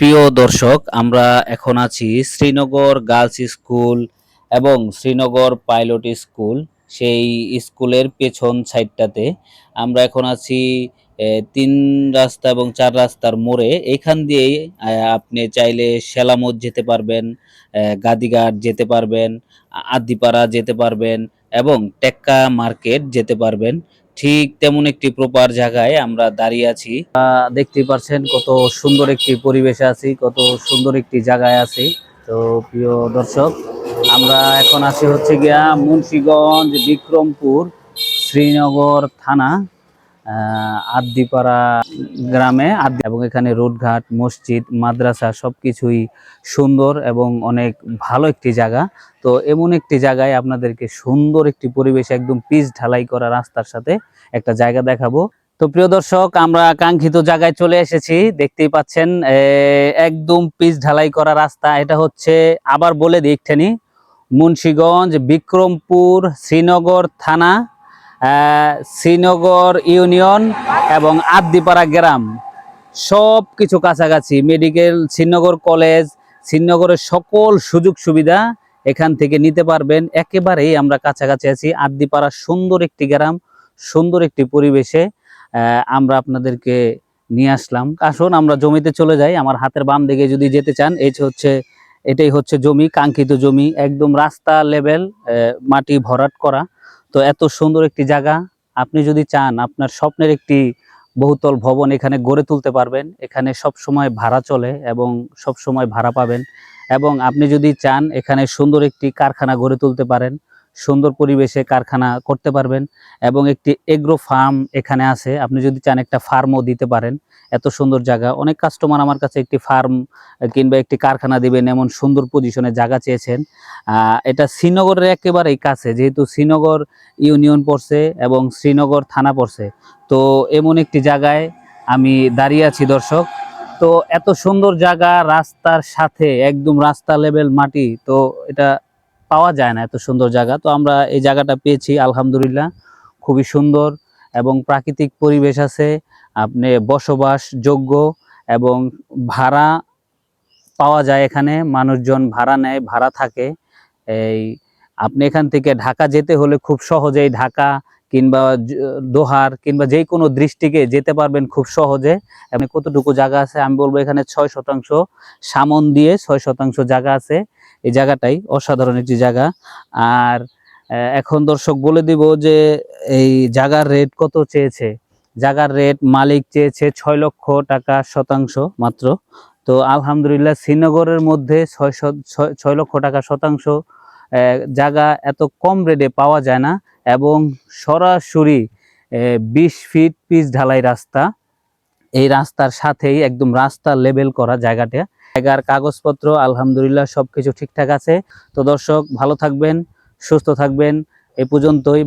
প্রিয় দর্শক, আমরা এখন আছি শ্রীনগর গার্লস স্কুল এবং শ্রীনগর পাইলট স্কুল, সেই স্কুলের পেছন সাইডটাতে। আমরা এখন আছি তিন রাস্তা এবং চার রাস্তার মোড়ে। এখান দিয়েই আপনি চাইলে সেলামত যেতে পারবেন গাদিঘাট যেতে পারবেন আদিপাড়া যেতে পারবেন এবং টেক্কা মার্কেট যেতে পারবেন। ঠিক তেমন একটি প্রপার জায়গায় আমরা দাঁড়িয়ে আছি। দেখতে পাচ্ছেন কত সুন্দর একটি পরিবেশে আছি, কত সুন্দর একটি জায়গায় আছি। তো প্রিয় দর্শক, আমরা এখন আছি হচ্ছে গিয়া মুন্সীগঞ্জ বিক্রমপুর শ্রীনগর থানা। আদ্দিপাড়া গ্রামে এবং এখানে রোডঘাট, মসজিদ, মাদ্রাসা সবকিছুই সুন্দর এবং অনেক ভালো একটি জায়গা। তো এমন একটি জায়গায় আপনাদেরকে সুন্দর একটি পরিবেশ, একদম পিচ ঢালাই করা রাস্তার সাথে একটা জায়গা দেখাবো। তো প্রিয় দর্শক, আমরা কাঙ্ক্ষিত জায়গায় চলে এসেছি। দেখতেই পাচ্ছেন একদম পিচ ঢালাই করা রাস্তা। এটা হচ্ছে, আবার বলে দিই একটুখানি, মুন্সিগঞ্জ বিক্রমপুর শ্রীনগর থানা। শ্রীনগর ইউনিয়ন এবং আদ্দিপাড়া গ্রাম। সব কিছু কাছাকাছি মেডিকেল শ্রীনগর কলেজ শ্রীনগরের সকল সুযোগ সুবিধা এখান থেকে নিতে পারবেন। একেবারেই আমরা কাছাকাছি আছি। আদ্দিপাড়া সুন্দর একটি গ্রাম, সুন্দর একটি পরিবেশে আমরা আপনাদেরকে নিয়ে আসলাম। আসুন, আমরা জমিতে চলে যাই। আমার হাতের বাম দিকে যদি যেতে চান, এই হচ্ছে, এটাই হচ্ছে জমি, কাঙ্ক্ষিত জমি, একদম রাস্তা লেভেল মাটি ভরাট করা। তো এত সুন্দর একটি জায়গা। আপনি যদি চান আপনার স্বপ্নের একটি বহুতল ভবন এখানে গড়ে তুলতে পারবেন, এখানে সব সময় ভাড়া চলে এবং সব সময় ভাড়া পাবেন এবং আপনি যদি চান এখানে সুন্দর একটি কারখানা গড়ে তুলতে পারেন সুন্দর পরিবেশে কারখানা করতে পারবেন এবং একটি এগ্রো ফার্ম এখানে আছে। আপনি যদি চান একটা ফার্মও দিতে পারেন। এত সুন্দর জায়গা। অনেক কাস্টমার আমার কাছে একটি ফার্ম কিংবা একটি কারখানা দিবেন এমন সুন্দর পজিশনে জায়গা চেয়েছেন। এটা শ্রীনগরের একেবারেই কাছে। যেহেতু শ্রীনগর ইউনিয়ন পড়ছে এবং শ্রীনগর থানা পড়ছে। তো এমন একটি জায়গায় আমি দাঁড়িয়ে আছি দর্শক। তো এত সুন্দর জায়গা, রাস্তার সাথে একদম রাস্তা লেভেল মাটি। তো এটা পাওয়া যায় না, এত সুন্দর জায়গা। তো আমরা এই জায়গাটা পেয়েছি, আলহামদুলিল্লাহ। খুবই সুন্দর এবং প্রাকৃতিক পরিবেশ আছে, আপনি বসবাস যোগ্য এবং ভাড়া পাওয়া যায় এখানে, মানুষজন ভাড়া নেয়, ভাড়া থাকে। এই, আপনি এখান থেকে ঢাকা যেতে হলে খুব সহজেই ঢাকা কিংবা দোহার কিংবা যে কোনো দৃষ্টিকে যেতে পারবেন খুব সহজে। এমনি কতটুকু জায়গা আছে আমি বলব এখানে ছয় শতাংশ সামন দিয়ে ছয় শতাংশ জায়গা আছে। এই জায়গাটাই অসাধারণ একটি জায়গা। আর এখন দর্শক বলে দিব যে এই জায়গার রেট কত চেয়েছে? জায়গার রেট মালিক চেয়েছে ছয় লক্ষ টাকা শতাংশ মাত্র। তো আলহামদুলিল্লাহ শ্রীনগরের মধ্যে ছয়, ছয়- লক্ষ টাকা শতাংশ জায়গা এত কম রেডে পাওয়া যায় না এবং সরাসরি বিশ ফিট পিচ ঢালাই রাস্তা। এই রাস্তার সাথেই একদম রাস্তা লেবেল করা জায়গাটা। জায়গার কাগজপত্র, আলহামদুলিল্লাহ সব কিছু ঠিকঠাক আছে। তো দর্শক, ভালো থাকবেন, সুস্থ থাকবেন। এ পর্যন্তই